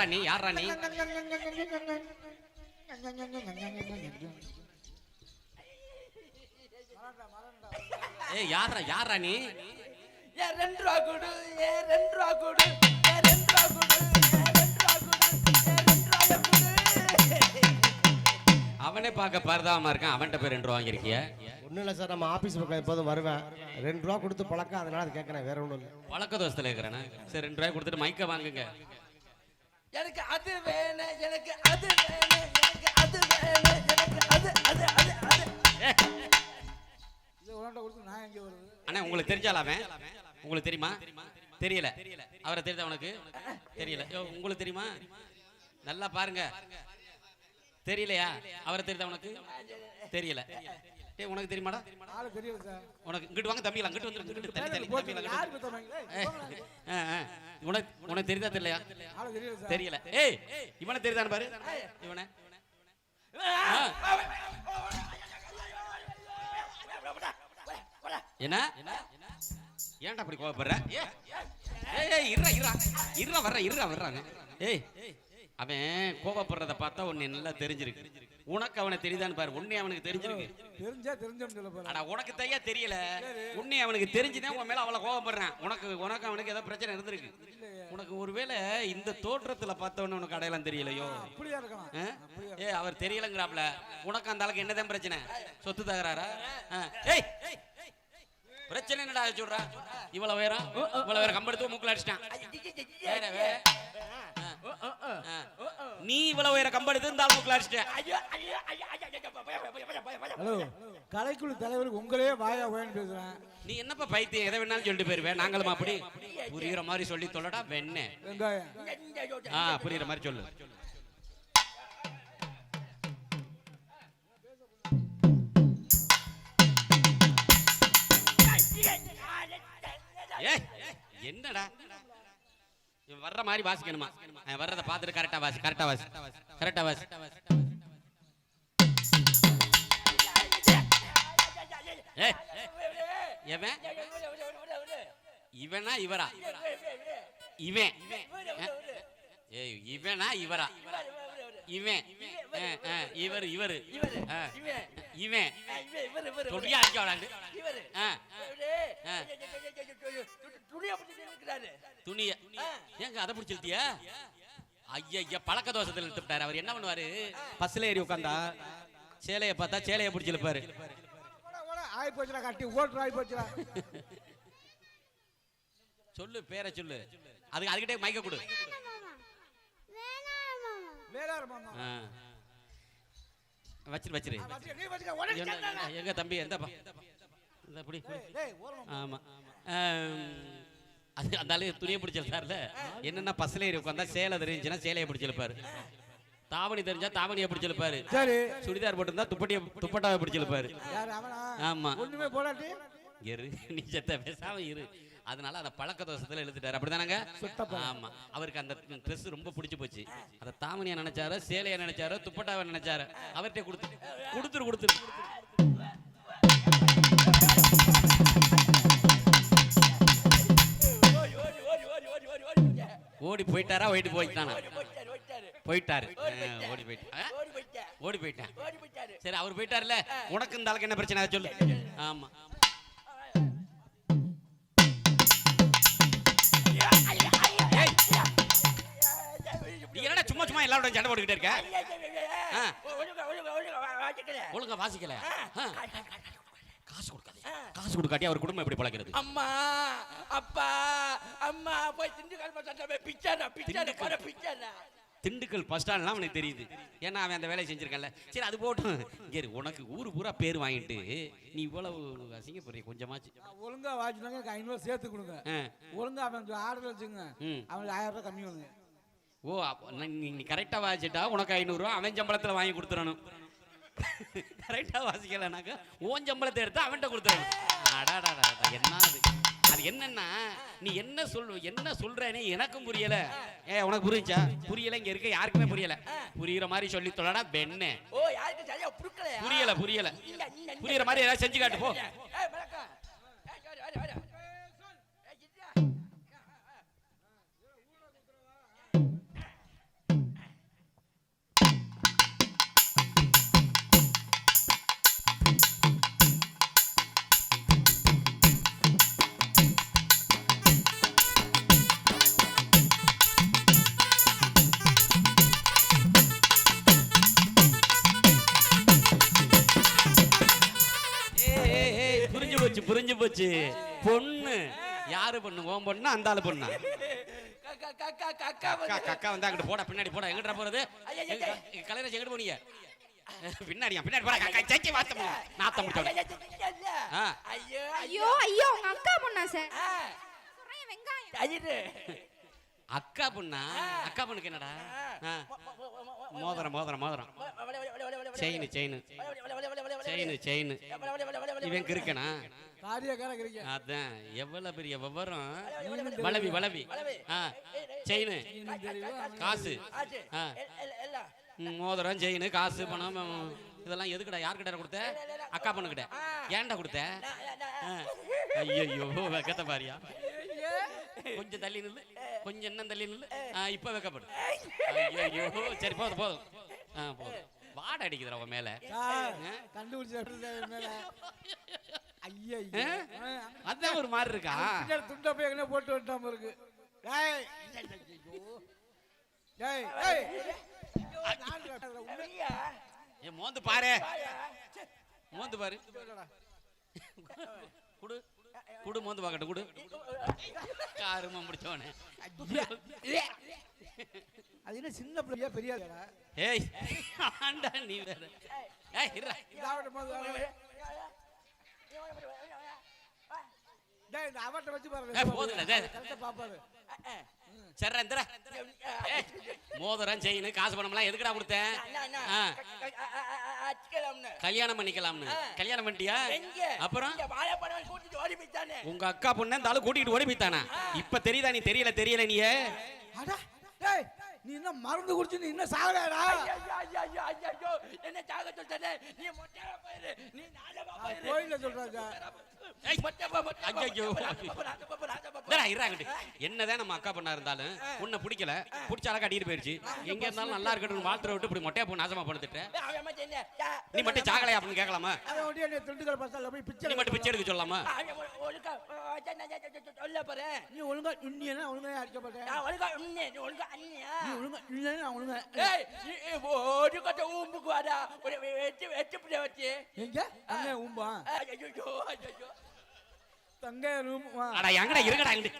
யாரா நீ? யாரா நீ? ஏய் யாரா யாரா நீ? ஏ ரெண்டு ரூபா கொடு ஏ ரெண்டு ரூபா கொடு ஏ ரெண்டு ரூபா கொடு ஏ ஏ அவனே பார்க்க பரதாம இருக்கான். அவன்கிட்ட போய் ரெண்டு ரூபா வாங்கியிருக்கிய? ஒன்றும் இல்லை சார் நம்ம ஆஃபீஸ் பக்கம் எப்போதும் வருவேன். ரெண்டு ரூபா கொடுத்து பழக்கம் அதனால அது கேட்குறேன் வேற ஒன்றும் இல்லை. பழக்க தோசத்தில் இருக்கிறேனே? சரி ரெண்டு ரூபாய் கொடுத்துட்டு மைக்க வாங்குங்க. எனக்கு அது வேணும் எனக்கு அது வேணும் எனக்கு அது வேணும் எனக்கு அது அது அது அது. இது உன்கிட்ட கொடுத்து நான் எங்கே வருது? அண்ணா உங்களுக்கு தெரிஞ்சால அவன்? உங்களுக்கு தெரியுமா? தெரியல. அவரை தெரியுதா உனக்கு? தெரியல. உங்களுக்கு தெரியுமா? நல்லா பாருங்க. தெரியலையா? அவரை தெரியுதா உனக்கு? தெரியல. ஏய் உனக்கு தெரியுமாடா? தெரியல சார். உனக்கு இங்கிட்டு வாங்க தம்பிலாம் இங்கிட்டு வந்துரு இங்கிட்டு தள்ளி தள்ளி ஏய். உனக்கு உனக்கு தெரியுதா தெரியலையா? தெரியல ஏய் இவனை தெரியுதான்னு பாரு. இவனை. என்ன? ஏன்டா அப்படி கோவப்படுற? ஏய், ஏய் ஏய் இருடா இருடா. இருடா வர்ற இருடா வர்றாங்க ஏய். அவன் கோவப்படுறத பார்த்தா உன்னை நல்லா தெரிஞ்சிருக்கு. உனக்கு அவனை தெரியுதான்னு பாரு. உன்னை அவனுக்கு தெரிஞ்சிருக்கு. தெரிஞ்சா தெரிஞ்சோன்னு சொல்ல போறேன் அட உனக்கு தையா தெரியல. உன்னை அவனுக்கு தெரிஞ்சுதான் உன் மேல அவ்வளவு கோவப்படுறான் உனக்கு உனக்கு அவனுக்கு ஏதோ பிரச்சனை இருந்திருக்கு. உனக்கு ஒருவேளை இந்த தோற்றத்துல பார்த்தவன உனக்கு அடையாளம் தெரியலையோ? ஏ அவர் தெரியலங்கிறாப்ல. உனக்கு அந்த ஆளுக்கு என்னதான் பிரச்சனை? சொத்து தகராறா? ஆ. ஏய் பிரச்சனை என்னடா சொல்றா? இவ்வளவு உயரம்? இவ்வளவு உயரம் கம்பெடுத்து மூக்குல அடிச்சிட்டான். வேற, வேற. நீ இவ்வளவு உயரம் கம்பெடுத்து இந்த அடிச்சிட்டேன் ஹலோ கலைக்குழு தலைவருக்கு உங்களே வாயா வேணும் பேசுறேன். நீ என்னப்பா பைத்தியம்? எதை வேணாலும் சொல்லிட்டு போயிருவேன் நாங்களும் அப்படி? புரியுற மாதிரி சொல்லி சொல்லடா வெண்ணே. ஆ புரியுற மாதிரி சொல்லு. என்னடா? இவன் வர்ற மாதிரி வாசிக்கணுமா? வர்றதை பார்த்துட்டு கரெக்டா வாசி கரெக்டா வாசி கரெக்டா வாசி. எவன்? இவனா இவரா? இவன். ஏய் இவனா இவரா? இவன். இவர் இவர். இவன். தொடியா அடிக்க விளாண்டு துணிய ஏங்க அதை பிடிச்சிருத்தியா ஐயா பழக்க தோசத்தில் இழுத்துட்டாரு அவர் என்ன பண்ணுவாரு? பஸ்ல ஏறி உட்காந்தா சேலையை பார்த்தா சேலையை பிடிச்சிருப்பாரு போச்சுடா கட்டி ஓட்டுற போச்சுடா. சொல்லு பேரை சொல்லு. அதுக்கு அதுக்கிட்டே கொடு. ஆ. வச்சிரு வச்சிரு. எங்க- தம்பி எந்த இந்த புடி புடி. டேய், ஓரமா ஆமா. ஆம், அது அந்த ஆளு துணியை பிடிச்சிருந்தாருல. என்னன்னா ஏறி உட்காந்தா சேலை தெரிஞ்சுன்னா சேலையை பிடிச்சிருப்பாரு. தாவணி தெரிஞ்சா தாவணியை பிடிச்சிருப்பாரு. சரி. சுடிதார் போட்டிருந்தா துப்பட்டியை துப்பட்டாவை பிடிச்சிருப்பாரு. ஆமா. ஒண்ணுமே போடாட்டி. இரு நீ செத்த பேசாம இரு. அதனால அந்த பழக்க தோசத்துல எழுதிட்டாரு அப்படிதானங்க? ஆமா. அவருக்கு அந்த Dress ரொம்ப பிடிச்சு போச்சு. அதை தாமணியா நினைச்சாரோ சேலையா நினைச்சாரோ துப்பட்டாவை நினைச்சாரோ அவர்கிட்ட கொடுத்து கொடுத்துரு கொடுத்துரு. ஓடி போயிட்டாரா? ஓடி போயிட்டானா? போயிட்டாரு. ஓடி போயிட்டு ஓடி போயிட்டேன் சரி அவர் போயிட்டாருல உனக்கு இந்த அளவுக்கு என்ன பிரச்சனை? சொல்லு. ஆமா. நீ என்னடா சும்மா சும்மா எல்லாரோட சண்டை போட்டுக்கிட்டே இருக்க? ஆ, ஒழுங்கா வாசிக்கல. காசு கொடுக்காதே. காசு கொடுக்காட்டி அவர் குடும்பம் எப்படி பழக்கிறது அம்மா அப்பா அம்மா போய் திண்டுக்கல் பசாட்ட பிச்சாடா பிச்சாடா போற பிச்சாடா. திண்டுக்கல் பஸ் ஸ்டாண்ட்லாம் அவனுக்கு தெரியுது. ஏன்னா அவன் அந்த வேலையை செஞ்சிருக்கல சரி அது போட்டும். இங்க இரு, உனக்கு ஊரு பூரா பேர் வாங்கிட்டு நீ இவ்வளவு அசிங்கப்படுறிய கொஞ்சமாச்சு. ஒழுங்கா வாங்கினாங்க எனக்கு ஐநூறு சேர்த்து கொடுங்க. ஒழுங்கா அவன் ஆர்டர் வச்சுங்க. அவனுக்கு ஆயிரம் ரூபாய் கம்மி பண்ணுங்க. ஓ அப்ப நீ- நீ நீ கரெக்டாக வாசிட்டா உனக்கு ஐநூறுரூவா அவன் சம்பளத்தில் வாங்கி கொடுத்துடணும். கரெக்டாக வாசிக்கலைனாக்கா உன் சம்பளத்தை எடுத்து அவன்கிட்ட கொடுத்துடணும் அடாடாடா என்ன அது அது என்னன்னா நீ என்ன சொல் என்ன சொல்றேன்னு எனக்கும் புரியல. ஏ உனக்கு புரிஞ்சா புரியல இங்க இருக்க யாருக்குமே புரியல. புரியுற மாதிரி சொல்லி தொலைடா பெண்ணே. ஓ யாருக்கு சரியா புடுக்கலையா புரியல புரியல. புரியுற மாதிரி ஏதாவது செஞ்சு காட்டு போ. போச்சு பொண்ணு யாரு பொண்ணு ஓன் பொண்ணு அந்த ஆளு பொண்ணா கக்கா வந்து அங்கிட்டு போடா பின்னாடி போடா எங்கிட்ட போறது. கலைஞர் எங்கிட்டு போனீங்க பின்னாடியா பின்னாடி போடா கக்கா சச்சி வாத்த நாத்தம் முடிச்சோட. ஐயோ ஐயோ ஐயோ உங்க அக்கா பொண்ணா சார் வெங்காயம் தயிரு அக்கா பொண்ணா அக்கா பொண்ணுக்கு என்னடா. மோதிரம் மோதிரம் மோதிரம் செயின் செயின் செயின் செயின் இவன் கிறுக்கனா காரியக்கார கிடைக்க அதான் எவ்வளவு பெரிய விவரம்? வளவி வளவி. செயின். காசு. மோதிரம் செயின் காசு பணம் இதெல்லாம் எதுக்குடா? யார்கிட்ட கொடுத்த? அக்கா பொண்ணுகிட்ட ஏன்டா கொடுத்த? ஐயோ வெக்கத்தை பாரியா. கொஞ்சம் தள்ளி நில்லு. கொஞ்சம் இன்னும் தள்ளி நில்லு. இப்ப வெக்கப்படு. ஐயோ சரி போதும் போதும். ஆ போதும். வாடை அடிக்குதுடா உன் மேல. கண்டுபிடிச்சு மேல? அதான் ஒரு மாதிரி இருக்கா? துண்டை போய் எங்கே போட்டு வந்துட்டாம இருக்கு ஏ மோந்து பாரு. மோந்து பாரு. குடு. குடு மோந்து பாக்கட்டும் குடு. காருமா முடிச்சவனே அது என்ன சின்ன பிள்ளையா பெரிய? ஏய் ஆண்டா நீ வேற. ஏய் இருடா இதாவட்டும் போது வர. டேய் இந்த அவட்ட வச்சு பாருங்க. டேய். பாப்பாரு. ஏய் மோதிரம் செயின் காசு பணம்லாம் எதுக்குடா கொடுத்தேன்? கல்யாணம் பண்ணிக்கலாம்னு. கல்யாணம் பண்ணிட்டியா? அப்புறம்? உங்க அக்கா பொண்ணு இந்த ஆளு கூட்டிட்டு ஓடி போய்த்தானா இப்ப தெரியுதா நீ தெரியல தெரியல நீ நீ என்ன மருந்து குடிச்சு நீ இன்னும் சாகலையாடா? ஐயோ, ஐயோ, ஐயோ, ஐயோ, ஐயோ, என்ன சாக சொல்லிட்டே நீ மொட்டையா போயிரு. நீ நாளமா போயிரு. கோயில்ல சொல்றாங்க. என்னதான் நம்ம அக்கா பொண்ணா இருந்தாலும் உன்னை பிடிக்கல. பிடிச்சால கட்டிட்டு போயிருச்சு. எங்க இருந்தாலும் நல்லா இருக்கட்டும் வாழ்த்துற விட்டு இப்படி மொட்டையா போ நாசமா யா, நீ மட்டும் சாகலையா அப்படின்னு கேட்கலாமா? என்ன திண்டுக்கல் பஸ்ஸால போய் பிச்சை நீ மட்டும் பிச்சை எடுக்க சொல்லலாமா? அவன் ஒ- ஒழுங்கா, அஹ், அதான் நான் சொ- சொ- சொ- சொல்ல போறேன். நீ ஒழுங்கா இன்னியனா ஒழுங்கா அடிக்க நான் ஒழுங்கா உண்ணே, நீ ஒழுங்கா அண்ணியா? ஒழுங்கா இல்லைன்னா நான் ஒழுங்கா ஏய், ஒரு கட்ட ஊம்புக்கு வாடா. ஒரு வெ- வெட்டி பிள்ளை வச்சு. எங்க அண்ணே. தங்க ரூம் அடா எங்கடா இருக்கடா இங்கிட்டு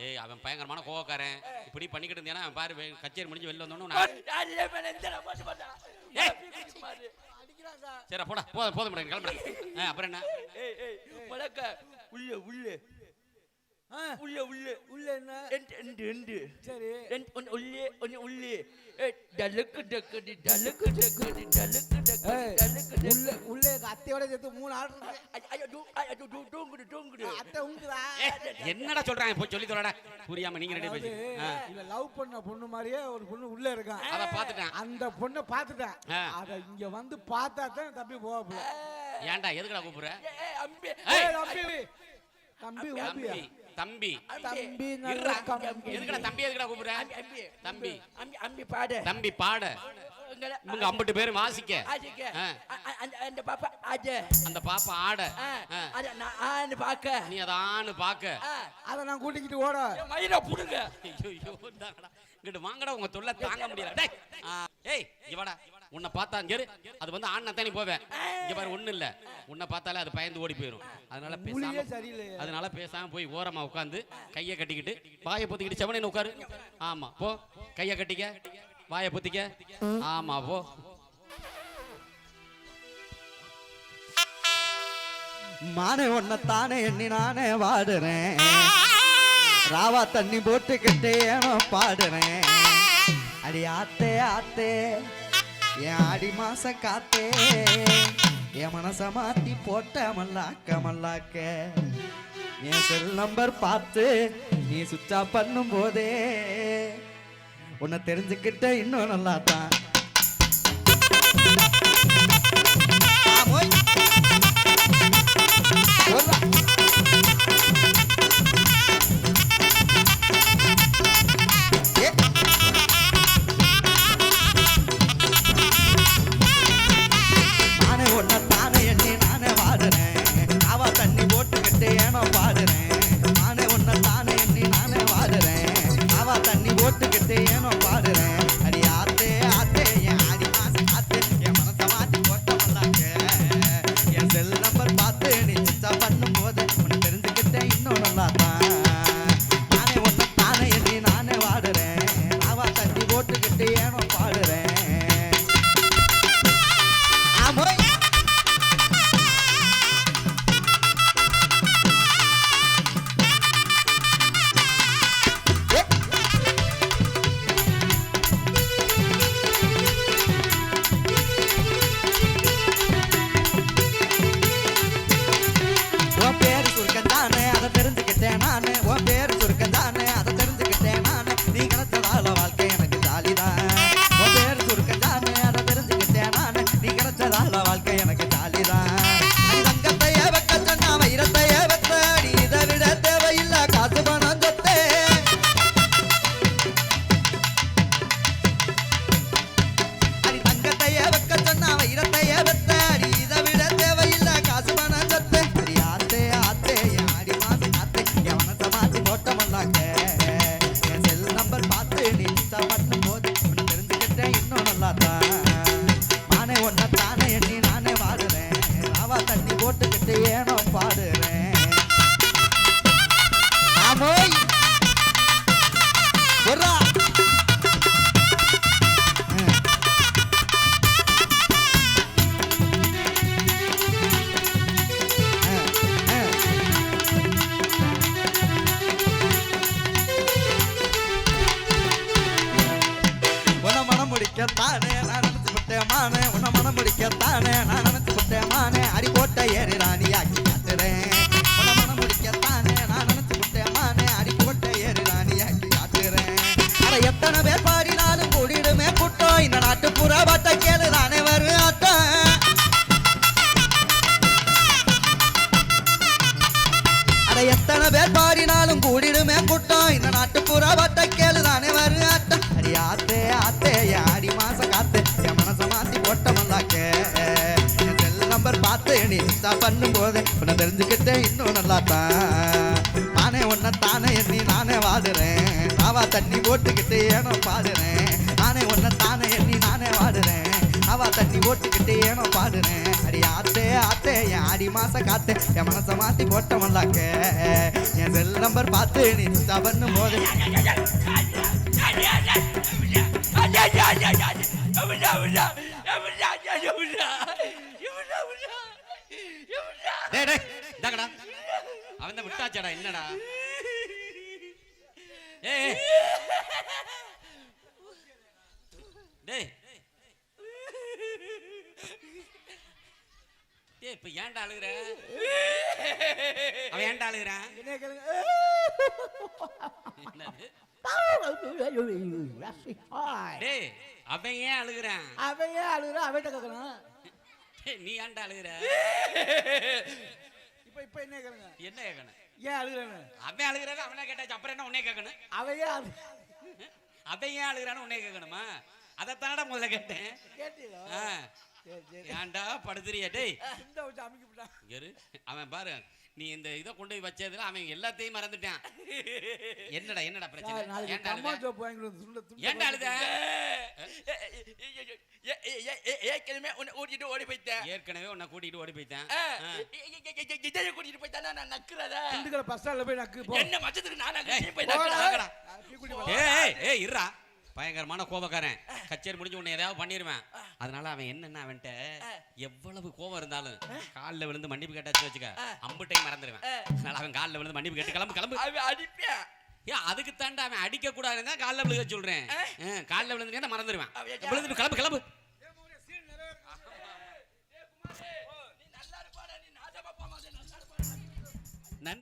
ஏய் அவன் பயங்கரமான கோவக்காரன் இப்படி பண்ணிக்கிட்டு இருந்தானா அவன் பாரு வெ- கச்சேரி முடிஞ்சு வெளில வந்தோன்னு நான் யாரு ஏன் மேல எந்தடா போட்டு போட்டா? ஏய். பீப்பிக்கு மாறு. அடிக்கிறான் சார் சரி போடா போதும் போதும் மேடம் கிளம்புறேன் ஆ, அப்புறம் என்ன ஏய், ஏய், மலக்கா, உள்ள உள்ள உள்ள உள்ள. உள்ள என்ன? ரெண்டு ரெண்டு ரெண்டு. சரி. ரெண்டு ஒன்று உள்ளே ஒன்று உள்ளே. டலுக்கு டக்குடி டலுக்கு டக்குடி டலுக்கு டக்குடி ஏய், டலுக்கு டக்கு. உள்ள உள்ள அத்தையோட சேர்த்து மூணு ஐ- ஐயோ, டூ- ஐயோ, டூ- டூ- டூங்குடு, டூங்குடு. அத்தை உங்குதா? ஏய், என்னடா சொல்றாங்க? போய் சொல்லி தொலைடா புரியாம நீங்க ரெண்டு பேசி இல்ல லவ் பண்ண பொண்ணு மாதிரியே ஒரு பொண்ணு உள்ள இருக்கான். அத பாத்துட்டேன் அந்த பொண்ணை பார்த்துட்டேன். ஆ. அத இங்க வந்து பார்த்தா தான் தம்பி போக ஏன்டா எதுக்குடா கூப்பிடுற? ஏய், அம்பி. ஏய், தம்பி தம்பி தம்பி தம்பி தம்பி. எதுக்குடா தம்பி எதுக்குடா கூப்பிடுற. தம்பி. அம்பி, அம்பி பாடு. தம்பி பாட. இவங்க ஐம்பட்டு பேரும் வாசிக்க. அந்த- பாப்பா ஆஜ. அந்த பாப்பா ஆட. அத நான் ஆன்னு பாக்க. நீ அதான்னு பாக்க ஆ, அத நான் கூட்டிக்கிட்டு ஓட. என் மயிரை புடுங்க. ஐயோ. இங்கிட்டு வாங்கடா உங்க தொல்லை தாங்க முடியல. டேய். ஏய் இங்க வாடா. உன்னை பார்த்தா இரு. அது வந்து ஆண் தான் நீ போவேன். இங்க பாரு ஒண்ணு இல்ல. உன்னை பார்த்தாலே அது பயந்து ஓடி போயிடும் அதனால பேசாம அதனால பேசாம போய் ஓரமா உட்காந்து கையை கட்டிக்கிட்டு வாயை பொத்திக்கிட்டு செவனேன்னு உட்காரு ஆமா போ. கையை கட்டிக்க வாயை பொத்திக்க. ஆமா போ. மானே தானே எண்ணி நானே வாடுறேன். ராவா தண்ணி போட்டுக்கிட்டே பாடுறேன். அடி ஆத்தே ஆத்தே. என் ஆடி மாச காத்தே என் மனச மாத்தி போட்ட மல்லாக்க மல்லாக்க. என் செல் நம்பர் பார்த்து நீ சுவிட்ச் ஆஃப் பண்ணும் போதே உன்னை தெரிஞ்சுக்கிட்ட இன்னும் நல்லா தான் நீ பண்ணும் போது உன்னை தெரிஞ்சுக்கிட்டேன் இன்னும் நல்லா தான் நானே உன்னை தானே எண்ணி நானே வாடுறேன் நாவா தண்ணி போட்டுக்கிட்டு ஏனோ பாடுறேன் நானே உன்னை தானே எண்ணி நானே வாடுறேன் அவ தண்ணி போட்டுக்கிட்டு ஏனோ பாடுறேன் அடி ஆத்தே ஆத்தே என் ஆடி மாச காத்து என் மனசை மாத்தி போட்டவன்லாக்க என் செல் நம்பர் பார்த்து நீ பண்ணும் போது டேய் டேய் இந்தாங்கடா. அவன் தான் விட்டாச்சடா என்னடா? ஏய். டேய். டேய் இப்ப ஏன்டா அழுகுற? அவன் ஏன்டா அழுகுறான் என்ன கேளுங்க. என்னது? டேய் அவன் ஏன் அழுகுறான்? அவன் ஏன் அழுகுற அவன்கிட்ட கேட்கணும். நீ ஏன்டா அழுகுற? இப்ப இப்ப என்ன கேளுங்க என்ன கேட்கணும் ஏன் அழுகுறேன்னு? அவன் அழுகுறாரு அவனே கேட்டாச்சு. அப்புறம் என்ன உன்னே கேட்கணும் அவன் ஏன் அழு அவன் ஏன் அழுகுறான்னு உன்னே கேட்கணுமா அதைத்தானடா முதல்ல கேட்டேன். கேட்டீங்களா? ஏன்டா படுத்துறிய? டேய். இந்த வச்சு அமைக்க விட்டான் இங்க இரு. அவன் பாரு. நீ இந்த இதை கொண்டு போய் வச்சதுல அவன் எல்லாத்தையும் மறந்துட்டான். என்னடா என்னடா பிரச்சனை? ஏன்டா அழுத? ஏற்கனவே உன்னை கூட்டிட்டு ஓடி போயிட்டேன். ஏற்கனவே உன்னை கூட்டிட்டு ஓடி போயிட்டேன். இதைய கூட்டிட்டு போயிட்டானா? நான் நக்குறதா? பஸ் ஸ்டாண்ட்ல போய் நக்கு என்ன மச்சத்துக்கு நான் நக்கு போய் ஏய் ஏய், ஏய் இருடா. பயங்கரமான கோபக்காரன். கச்சேரி முடிஞ்சு உன்னை ஏதாவது பண்ணிடுவேன் அதனால அவன் என்னன்னா அவன்கிட்ட எவ்வளவு கோபம் இருந்தாலும் காலில் விழுந்து மன்னிப்பு கேட்டாச்சு வச்சுக்க. அம்பு டைம் மறந்துடுவேன் அதனால அவன் காலில் விழுந்து மன்னிப்பு கேட்டு கிளம்பு கிளம்பு. அவன் அடிப்பேன். ஏன் அதுக்கு தாண்டா அவன் அடிக்க கூடாதுன்னு தான் காலில் விழுக சொல்றேன். காலில் விழுந்துட்டா மறந்துடுவேன் விழுந்துட்டு கிளம்பு கிளம்பு.